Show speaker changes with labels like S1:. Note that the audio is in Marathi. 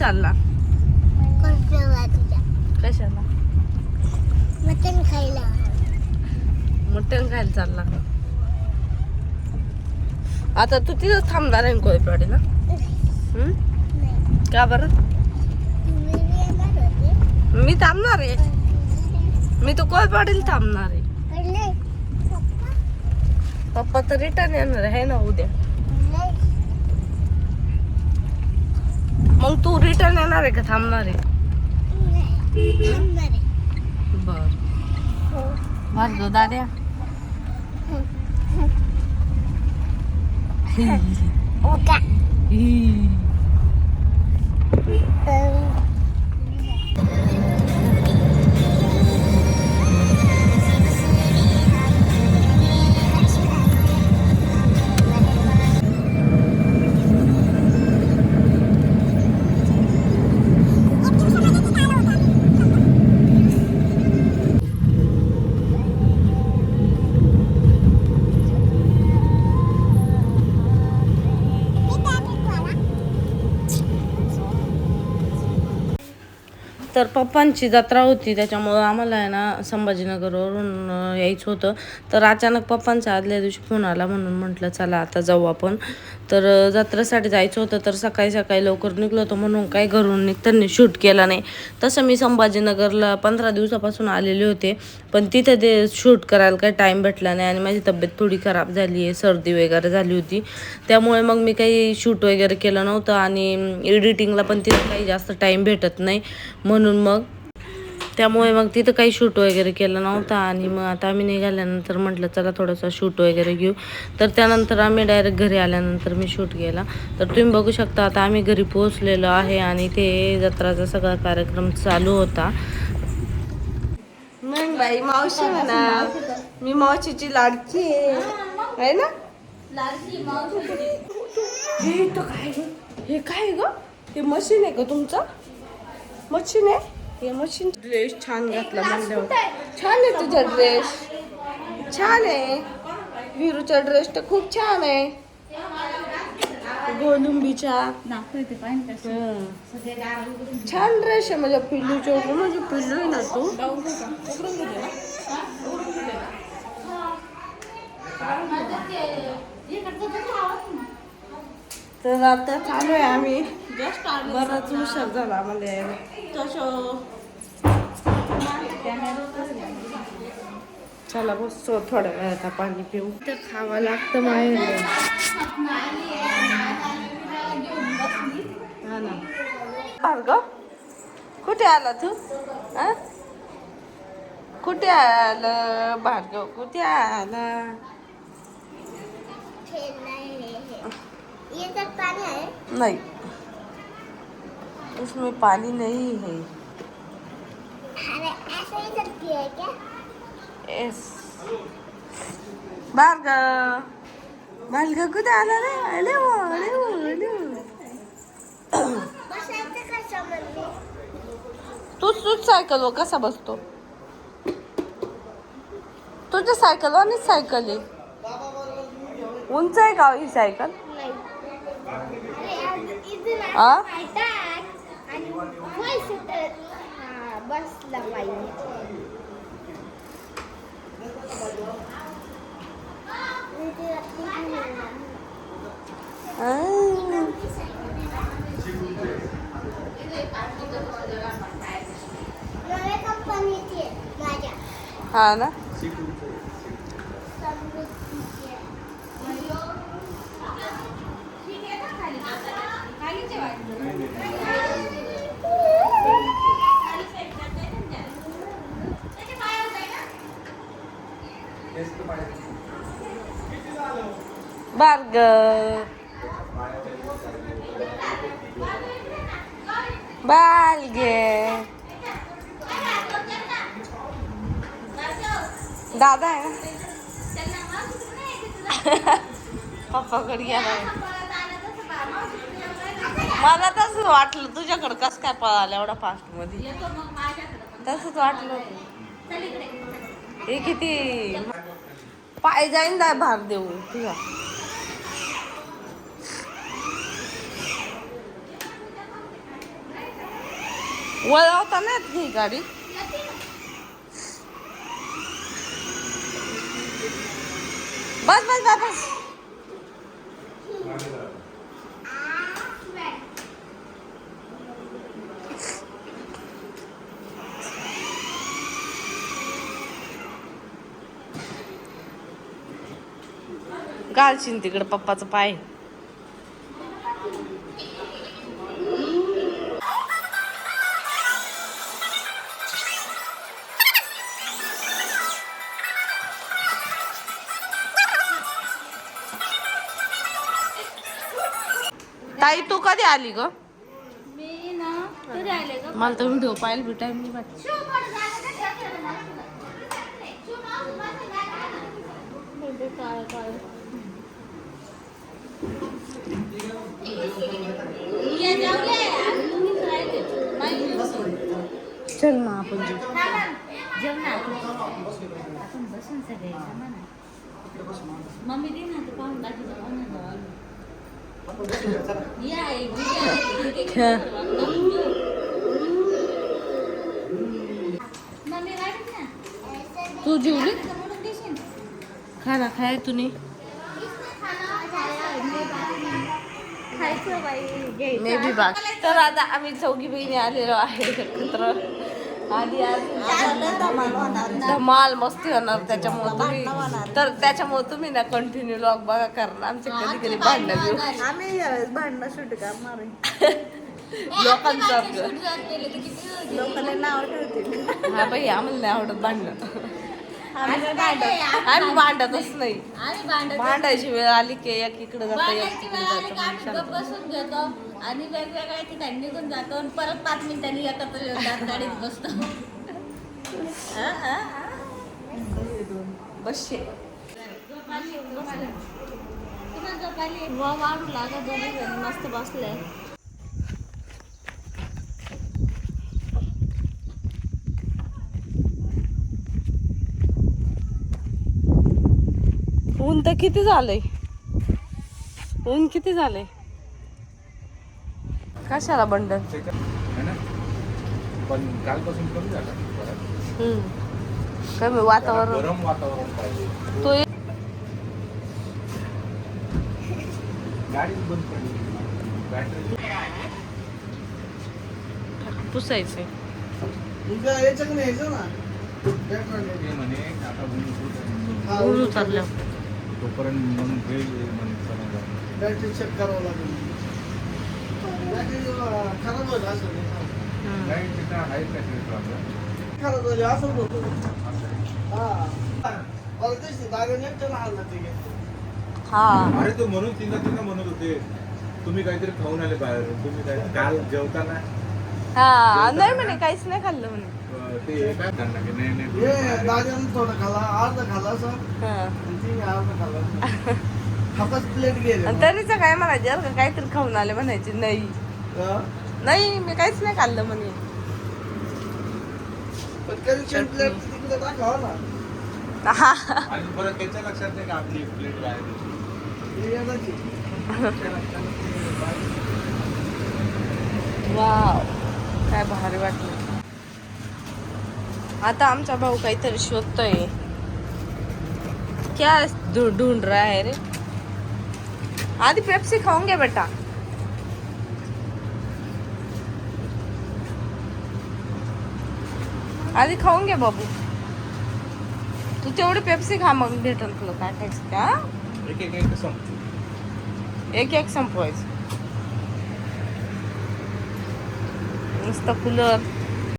S1: चालला कशाला?
S2: मटन खायला
S1: मटण खायला चालला. आता तू तिथं थांबणार आहे कोयपाडीला का बरं? मी थांबणार आहे. मी तर कोयपाडीला थांबणार आहे.
S2: पप्पा?
S1: तर रिटर्न येणार आहे ना उद्या
S2: नाही
S1: मग तू रिटर्न येणार आहे का थांबणार आहे. बर
S2: हो.
S1: भार्गव दाद्या
S2: उद्या.
S1: तर पप्पांची जत्रा होती त्याच्यामुळं आम्हाला आहे ना संभाजीनगरवरून यायचं होतं. तर अचानक पप्पांचा आदल्या दिवशी फोन आला म्हणून म्हटलं चला आता जाऊ आपण. तर जत्रेसाठी जायचं होतं तर सकाळी सकाळी लवकर निघलो होतो म्हणून काही घरून निघताना शूट केला नाही. तसं मी संभाजीनगरला पंधरा दिवसापासून आलेले होते पण तिथे ते शूट करायला काही टाईम भेटला नाही आणि माझी तब्येत थोडी खराब झाली आहे सर्दी वगैरे झाली होती. त्यामुळे मग मी काही शूट वगैरे केलं नव्हतं आणि एडिटिंगला पण तिथे काही जास्त टाईम भेटत नाही. म्हणून मग. त्यामुळे मग तिथं काही शूट वगैरे केलं नव्हतं आणि मग आता आम्ही निघाल्यानंतर म्हटलं चला थोडंसं शूट वगैरे घेऊ. तर त्यानंतर आम्ही डायरेक्ट घरी आल्यानंतर मी शूट केला. तर तुम्ही बघू शकता आता आम्ही घरी पोहोचलेलो आहे आणि ते जत्राचा सगळा कार्यक्रम चालू होता. मग बाई मावशी म्हणा मी मावशीची लाडकी आहे. ना? हे काय हे काय ग? हे मशीन आहे का तुमचं? मशीन आहे हे मशीन ड्रेस छान घातला म्हणल्यावर छान आहे तुझा ड्रेस. छान आहे. विरूचा ड्रेस तर खूप छान आहे. गोलुंबीचा. छान ड्रेस आहे माझ्या पिल्लूच्या म्हणजे पिल्लू आहे ना तू? तर आता चालू आहे आम्ही. बराच उशीर झाला म्हणजे. चला बसतो थोड्या वेळ आता पाणी पिऊ. तर खावं लागतं माहेर हा ना. भार्गव कुठे आला तू? हा? कुठे आलं भार्गव? कुठे आला?
S2: हे नाही. हे, हे.
S1: इसमें पानी नहीं है।
S2: ऐसे ही है क्या?
S1: भार्गव कुठे आला रे। अरे वा, अरे अरे तूच तूच सायकलवर कसा बसतो? तुझ्या सायकलवानीच सायकल आहे उंच आहे का हो ही सायकल
S2: नाही। बसला पाहिजे इथे इथे नाही.
S1: आ.
S2: नव्या कंपनीची आहे माझ्या
S1: हा ना Bhargav Balge दादा आहे. ना पप्पाकडे गेला मला तसंच वाटलं तुझ्याकडं कस काय पळाला एवढा फास्टमध्ये. तसंच वाटलं. हे किती? पाय जाईन दाय भार देऊ तुझा वळवता नाही येत ही गाडी? बस बस बस बस. घालशील तिकडे पप्पाचं पाय. ताई तू कधी आली ग?
S3: मी
S1: मला तर व्हिडिओ पाहायला बी टाइम नाही. भेटत
S3: काय काय
S1: चल मग आपण जाऊ.
S3: आपण बसून सगळे मम्मी दे ना ते पाहून ना
S1: तू जेवली खाना खाय तुम्ही
S3: बाई
S1: मे बी बाग तर आता आम्ही चौघी बहिणी आलेलो आहे एकत्र. आणि आज धमाल मस्ती होणार त्याच्यामुळे तुम्ही तर त्याच्यामुळे तुम्ही ना कंटिन्यू लॉग बघा कारण आमचे कधी कधी भांडणं घेऊ
S4: आम्ही यावेळेस भांडणं शूट करणार
S1: लोकांचं आपलं
S4: लोकांना नाव ठेवतील.
S1: हा बाई आम्हाला नाही आवडत भांडणं. आम्ही भांडतच नाही.
S3: आम्ही भांडत
S1: भांडायची वेळ आली की एक इकडे जातं एक
S3: भांडायची
S1: तिकडे
S3: वेळ आली का आम्ही
S1: जातं
S3: गप्प बसून घेतो आणि वेगवेगळ्या ठिकाणी निघून जातो आणि परत पाच मिनिटांनी एकत्र येतात गाडीत बसतो.
S1: बसशे
S3: वाढू लागत दोन्ही जण मस्त बसले.
S1: ऊन तर किती झालंय? ऊन किती झालंय? कशाला बंडल?
S5: है ना? पण कालपासून कमी
S1: वातावरण.
S5: गरम वातावरण पाहिजे.
S1: तो एक-
S5: गाडी बंद पडली. बॅटरी
S1: पुसायचंय.
S4: तुमच्या
S5: तोपर्यंत मग वेळ येईल म्हणे चला
S4: बॅटरी चेक करावं लागेल. बॅटरी खराब होईल असं नाही.
S5: नाही तिथं आहे फॅसिलिटी आपलं
S4: खराब झाली असं होतं.
S5: असं.
S4: हा. मला तेच दादा नेमकं आणलं ते घे.
S1: हा.
S5: अरे तो म्हणून तिला तिला म्हणत होते तुम्ही काहीतरी खाऊन आले बाहेर तुम्ही काय काल जेवताना?
S1: हा. नाही म्हणे काहीच नाही खाल्लं म्हणे.
S5: अं, ते काय की नाही
S4: हे थोडं खाला अर्ध खाला असं.
S1: हा.
S4: आणि तिने अर्ध खाला हापच प्लेट गेले.
S1: आणि तरीच काय म्हणायचे अरे का काहीतरी खाऊन आले म्हणायचे नाही. नाही मी काहीच नाही खाल्लं म्हणे.
S4: पण कधी प्लेट तिकडे टाकावं ना.
S1: हा.
S5: आणि परत त्याच्या लक्षात नाही का आपली प्लेट.
S4: हे.
S1: वाव. काय भारी वाटलं. आता आमचा भाऊ काहीतरी शोधतोय. क्या ढूंढ रहा है रे? आधी पेप्सी खाऊन घे बेटा. आधी खाऊन घे बाबू. तू तेवढी पेप्सी खा मग भेटल तुला काय खायचं का एक एक संपवायचं. नुसतं कूलर